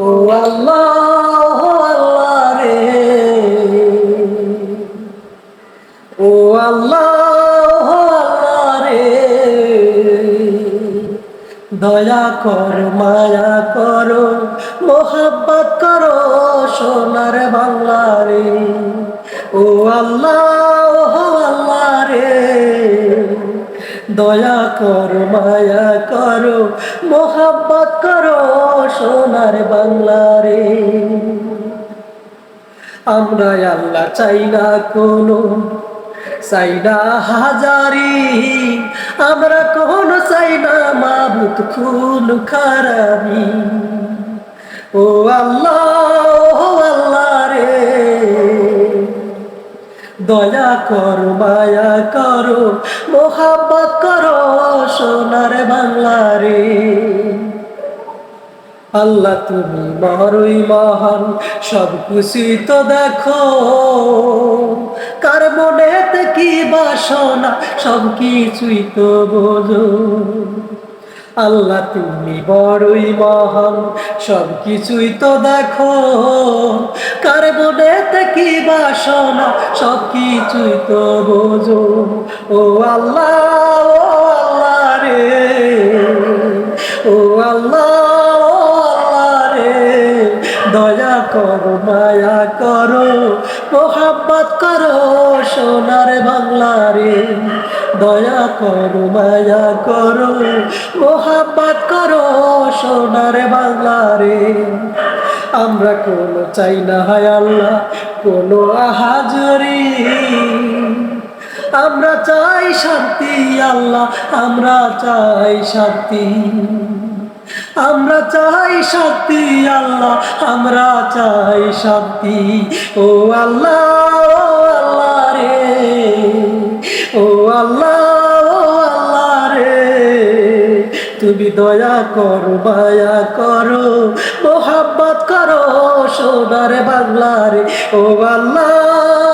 ও আল্লাহ আল্লাহ রে। ও আল্লাহ আল্লাহ রে। দয়া কর, মায়া করো, মোহাব্বত করো, সোনার বাংলা রে। ও আল্লাহ আল্লাহ রে। দয়া কর, মায়া করো, মোহাব্বত করো, সোনার বাংলা রে। আমরা আল্লাহ চাই না কোনো, চাই না হাজারি। আমরা কোনো চাই না মাবুত খুন খারাপি ও আল্লাহ দয়া কর, মায়া করো মোহাব্বত করো, সোনার বাংলা রে। আল্লাহ তুমি বড়ই মহান, সব খুশি তো দেখো। কার মনেতে কি বাসনা, সব কিছুই তো বোঝো। আল্লাহ তুমি বড়ই মহান, সব কিছুই তো দেখো। কার কি বাসনা? সব কিছুই তো বোঝো। ও আল্লাহ ও আল্লাহ রে। ও আল্লাহ ও আল্লাহ রে। দয়া করো, মায়া করো মোহাব্বত করো, সোনার বাংলা রে। দয়া করো, মায়া করো মোহাব্বত করো, সোনার বাংলা রে। আমরা কোনো চাই না, হায় আল্লাহ, কোনো আহাজরি আমরা চাই শান্তি, আল্লাহ, আমরা চাই শান্তি। আমরা চাই শান্তি, আল্লাহ, আমরা চাই শান্তি। ও আল্লাহ ও আল্লাহ রে, ও আল্লাহ। তুমি দয়া করো মায়া করো মোহাব্বত করো সোনার বাংলারে ও আল্লাহ।